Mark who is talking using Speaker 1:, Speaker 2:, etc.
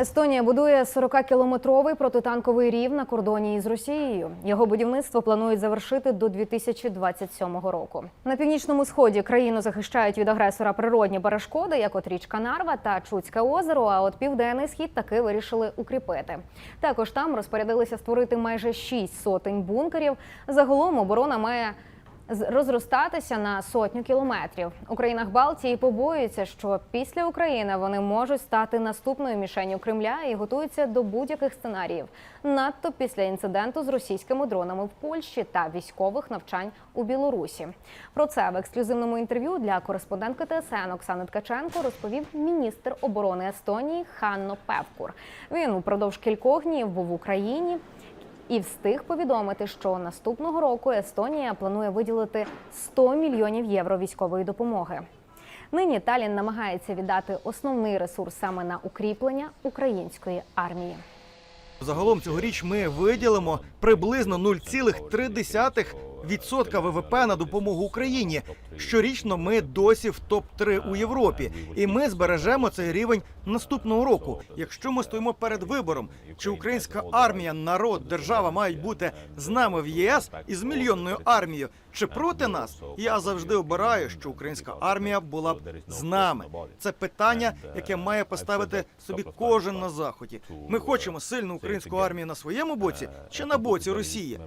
Speaker 1: Естонія будує 40-кілометровий протитанковий рів на кордоні із Росією. Його будівництво планують завершити до 2027 року. На північному сході країну захищають від агресора природні перешкоди, як от річка Нарва та Чудське озеро. А от південний схід таки вирішили укріпити. Також там розпорядилися створити майже 6 сотень бункерів. Загалом оборона має розростатися на сотню кілометрів. У країнах Балтії побоюються, що після України вони можуть стати наступною мішенью Кремля і готуються до будь-яких сценаріїв. Надто після інциденту з російськими дронами в Польщі та військових навчань у Білорусі. Про це в ексклюзивному інтерв'ю для кореспондентки ТСН Оксани Ткаченко розповів міністр оборони Естонії Ханно Певкур. Він упродовж кількох днів був в Україні і встиг повідомити, що наступного року Естонія планує виділити 100 мільйонів євро військової допомоги. Нині Талін намагається віддати основний ресурс саме на укріплення української армії.
Speaker 2: Загалом цьогоріч ми виділимо приблизно 0,3% ВВП на допомогу Україні. Щорічно ми досі в топ 3 у Європі, і ми збережемо цей рівень наступного року. Якщо ми стоїмо перед вибором, чи українська армія, народ, держава мають бути з нами в ЄС із мільйонною армією, чи проти нас, я завжди обираю, що українська армія була б з нами. Це питання, яке має поставити собі кожен на заході. Ми хочемо сильну українську армію на своєму боці чи на боці Росії.